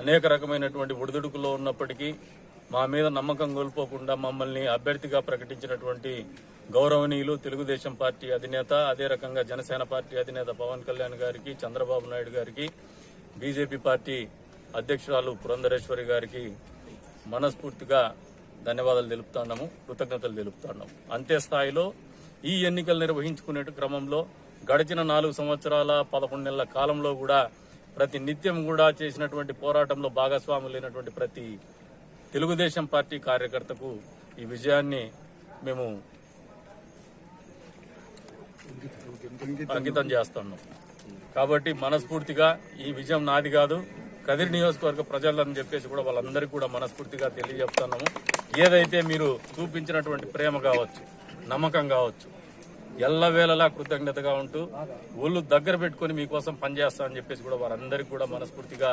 అనేక రకమైనటువంటి ఒడిదుడుకుల్లో ఉన్నప్పటికీ మా మీద నమ్మకం కోల్పోకుండా మమ్మల్ని అభ్యర్థిగా ప్రకటించినటువంటి గౌరవనీయులు తెలుగుదేశం పార్టీ అధినేత అదే రకంగా జనసేన పార్టీ అధినేత పవన్ కళ్యాణ్ గారికి చంద్రబాబు నాయుడు గారికి బీజేపీ పార్టీ అధ్యక్షురాలు పురంధరేశ్వరి గారికి మనస్ఫూర్తిగా ధన్యవాదాలు తెలుపుతున్నాము కృతజ్ఞతలు తెలుపుతున్నాము. అంతే స్థాయిలో ఈ ఎన్నికలు నిర్వహించుకునే క్రమంలో గడిచిన నాలుగు సంవత్సరాల పదకొండు నెలల కాలంలో కూడా ప్రతి నిత్యం కూడా చేసినటువంటి పోరాటంలో భాగస్వాములైనటువంటి ప్రతి తెలుగుదేశం పార్టీ కార్యకర్తకు ఈ విజయాన్ని మేము అంకితం చేస్తున్నాం. కాబట్టి మనస్ఫూర్తిగా ఈ విజయం నాది కాదు. కదిరి నియోజకవర్గ ప్రజలని చెప్పేసి కూడా వాళ్ళందరికీ కూడా మనస్ఫూర్తిగా తెలియజెప్తున్నాము ఏదైతే మీరు చూపించినటువంటి ప్రేమ కావచ్చు నమ్మకం కావచ్చు ఎల్లవేళలా కృతజ్ఞతగా ఉంటూ ఒళ్ళు దగ్గర పెట్టుకొని మీకోసం పనిచేస్తామని చెప్పేసి కూడా వారందరికీ కూడా మనస్ఫూర్తిగా